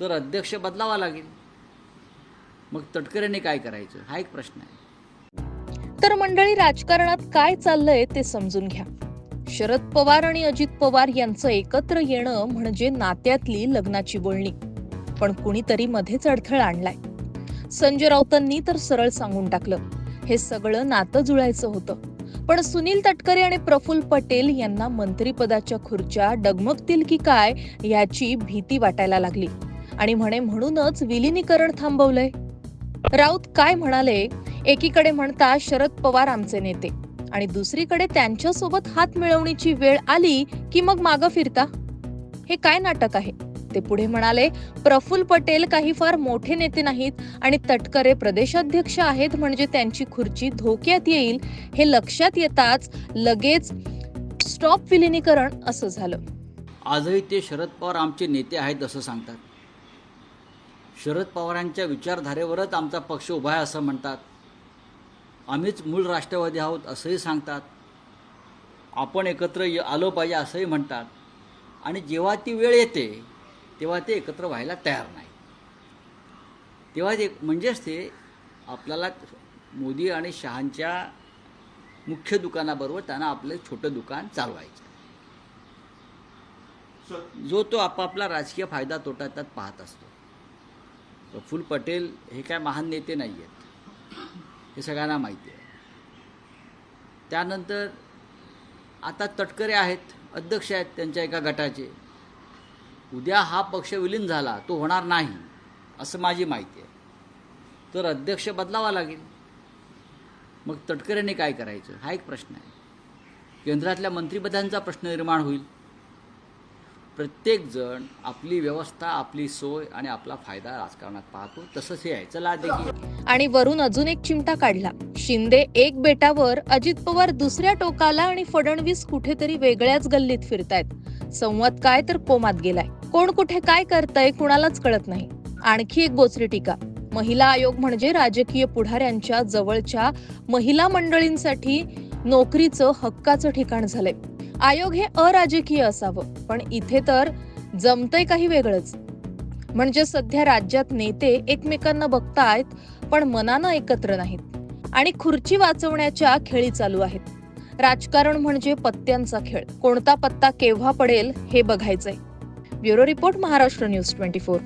तर अध्यक्ष बदलावा लागेल. मग तटकरेने काय करायचं? हा एक प्रश्न आहे. तर मंडळी राजकारणात काय चाललंय ते समजून घ्या. शरद पवार आणि अजित पवार यांचं एकत्र येणं म्हणजे नात्यातली लग्नाची बोलणी. पण कुणीतरी मध्येच अडथळा आणलाय. संजय राऊतांनी तर सरळ सांगून टाकलं. हे सगळं नातं जुळायचं होतं. पण सुनील तटकरे आणि प्रफुल्ल पटेल यांना मंत्रिपदाच्या खुर्च्या डगमगतील की काय याची भीती वाटायला लागली. आणि म्हणे म्हणूनच विलिनीकरण थांबवलंय. राऊत काय म्हणाले? एकीकडे म्हणता शरद पवार आमचे नेते. आणि दुसरीकडे त्यांच्यासोबत हात मिळवणीची वेळ आली की मग मागं फिरता? हे काय नाटक आहे? ते पुढे म्हणाले प्रफुल पटेल काही फार मोठे नेते नाहीत आणि तटकरे प्रदेशाध्यक्ष आहेत म्हणजे त्यांची खुर्ची धोक्यात येईल हे लक्षात येताच लगेच स्टॉप विलिनीकरण. असं झालं. आजही ते शरद पवार आमचे नेते आहेत असं सांगतात. शरद पवारांच्या विचारधारेवरच आमचा पक्ष उभा आहे असं म्हणतात. आम्हीच मूळ राष्ट्रवादी आहोत असंही सांगतात. आपण एकत्र य- आलो पाहिजे असंही म्हणतात. आणि जेव्हा ती वेळ येते तेव्हा ते एकत्र व्हायला तयार नाही. तेव्हा ते म्हणजेच ते आपल्याला मोदी आणि शहांच्या मुख्य दुकानाबरोबर त्यांना आपलं छोटं दुकान चालवायचं. जो तो आपापला राजकीय फायदा तोटा त्यात पाहत असतो. प्रफुल्ल पटेल हे काय महान नेते नाही आहेत हे सगळ्यांना माहिती आहे. त्यानंतर आता तटकरे आहेत अध्यक्ष आहेत त्यांच्या एका गटाचे. उद्या हा पक्ष विलीन झाला तो होणार नाही असं माझी माहिती आहे. तर अध्यक्ष बदलावा लागेल. मग तटकरेने काय करायचं? हा एक प्रश्न आहे. केंद्रातल्या मंत्रिपदांचा प्रश्न निर्माण होईल. प्रत्येकजण आपली व्यवस्था आपली सोय आणि आपला फायदा राजकारणात पाहतो. तसंच हे आहे. चला देखील आणि वरून अजून एक चिमटा काढला. शिंदे एक बेटावर अजित पवार दुसऱ्या टोकाला आणि फडणवीस कुठेतरी वेगळ्याच गल्लीत फिरतायत. संवाद काय तर कोमात गेलाय. कोण कुठे काय करतय कुणालाच कळत नाही. आणखी एक बोचरी टीका. महिला आयोग म्हणजे राजकीय पुढाऱ्यांच्या जवळच्या महिला मंडळींसाठी नोकरीचं हक्काचं ठिकाण झालंय. आयोग हे अराजकीय असावं. पण इथे तर जमतंय काही वेगळंच. म्हणजे सध्या राज्यात नेते एकमेकांना बघतायत पण मनानं एकत्र नाहीत. आणि खुर्ची वाचवण्याच्या खेळी चालू आहेत. राजकारण म्हणजे पत्त्यांचा खेळ. कोणता पत्ता केव्हा पडेल हे बघायचंय. Bureau report Maharashtra news twenty four.